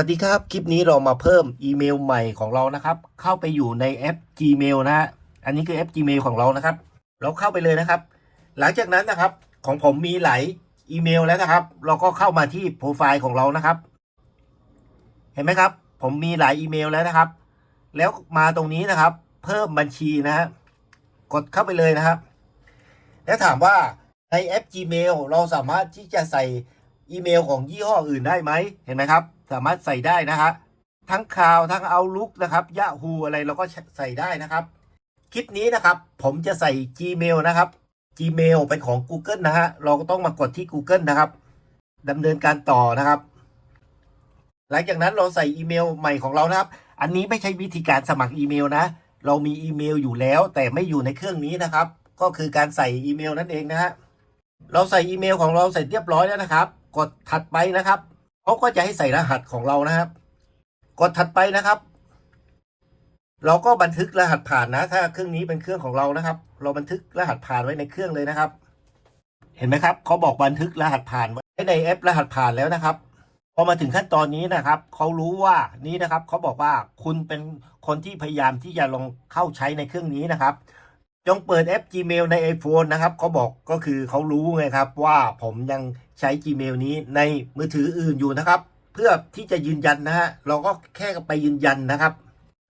วัสดีครับ คลิปนี้เรามาเพิ่มอีเมลใหม่ของเรานะครับ เข้าไปอยู่ในแอป Gmail นะฮะอันนี้คือแอป Gmail ของเรานะครับ เราเข้าไปเลยนะครับ หลังจากนั้นนะครับ ของผมมีหลายอีเมลแล้วนะครับ เราก็เข้ามาที่โปรไฟล์ของเรานะครับ เห็นไหมครับ ผมมีหลายอีเมลแล้วนะครับ แล้วมาตรงนี้นะครับ เพิ่มบัญชีนะฮะกดเข้าไปเลยนะครับ แล้วถามว่าในแอป Gmail เราสามารถที่จะใส่อีเมลของยี่ห้ออื่นได้ไหมเห็นไหมครับ สามารถใส่ได้นะฮะทั้งข่าวทั้งเอาลุกนะครับย a ฮูอะไรเราก็ใส่ได้นะครับ คลิปนี้นะครับ ผมจะใส่ Gmail นะครับ Gmail เป็นของ Google นะฮะเราก็ต้องมากดที่ Google นะครับดำเนินการต่อนะครับ หลังจากนั้นเราใส่อีเมลใหม่ของเรานะครับ อันนี้ไม่ใช่วิธีการสมัครอีเมลนะ เรามีอีเมลอยู่แล้ว แต่ไม่อยู่ในเครื่องนี้นะครับ ก็คือการใส่อีเมลนั่นเองนะฮะเราใส่อีเมลของเราเสร็จเรียบร้อยแล้วนะครับ กดถัดไปนะครับ เขาก็จะให้ใส่รหัสของเรานะครับ กดถัดไปนะครับ เราก็บันทึกรหัสผ่านนะ ถ้าเครื่องนี้เป็นเครื่องของเรานะครับ เราบันทึกรหัสผ่านไว้ในเครื่องเลยนะครับ เห็นไหมครับเขาบอกบันทึกรหัสผ่านไว้ในแอปรหัสผ่านแล้วนะครับพอมาถึงขั้นตอนนี้นะครับเขารู้ว่านี้นะครับเขาบอกว่าคุณเป็นคนที่พยายามที่จะลองเข้าใช้ในเครื่องนี้นะครับ จงเปิดแอป Gmail ใน iPhone นะครับเขาบอกก็คือเขารู้ไงครับว่าผมยังใช้ Gmail นี้ในมือถืออื่นอยู่นะครับ เพื่อที่จะยืนยันนะฮะเราก็แค่ไปยืนยันนะครับ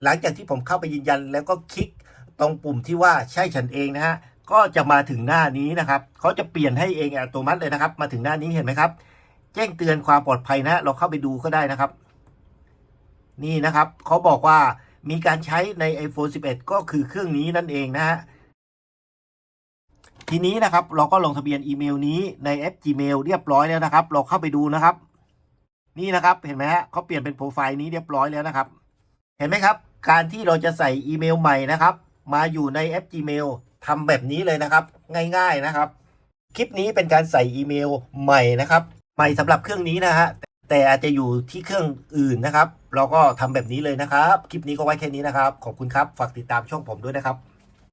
หลังจากที่ผมเข้าไปยืนยันแล้วก็คลิกตรงปุ่มที่ว่าใช่ฉันเองนะฮะก็จะมาถึงหน้านี้นะครับเขาจะเปลี่ยนให้เองอัตโนมัติเลยนะครับ มาถึงหน้านี้เห็นไหมครับ แจ้งเตือนความปลอดภัยนะ เราเข้าไปดูก็ได้นะครับ นี่นะครับเขาบอกว่ามีการใช้ใน iPhone 11 ก็คือเครื่องนี้นั่นเองนะฮะ ทีนี้นะครับ เราก็ลงทะเบียนอีเมลนี้ในแอป Gmail เรียบร้อยแล้วนะครับ เราเข้าไปดูนะครับ นี่นะครับเห็นไหมฮะเขาเปลี่ยนเป็นโปรไฟล์นี้เรียบร้อยแล้วนะครับ เห็นไหมครับ การที่เราจะใส่อีเมลใหม่นะครับ มาอยู่ในแอป Gmail ทำแบบนี้เลยนะครับ ง่าย ๆนะครับ คลิปนี้เป็นการใส่อีเมลใหม่นะครับ ใหม่สำหรับเครื่องนี้นะฮะแต่อาจจะอยู่ที่เครื่องอื่นนะครับ เราก็ทำแบบนี้เลยนะครับ คลิปนี้ก็ไว้แค่นี้นะครับ ขอบคุณครับ ฝากติดตามช่องผมด้วยนะครับ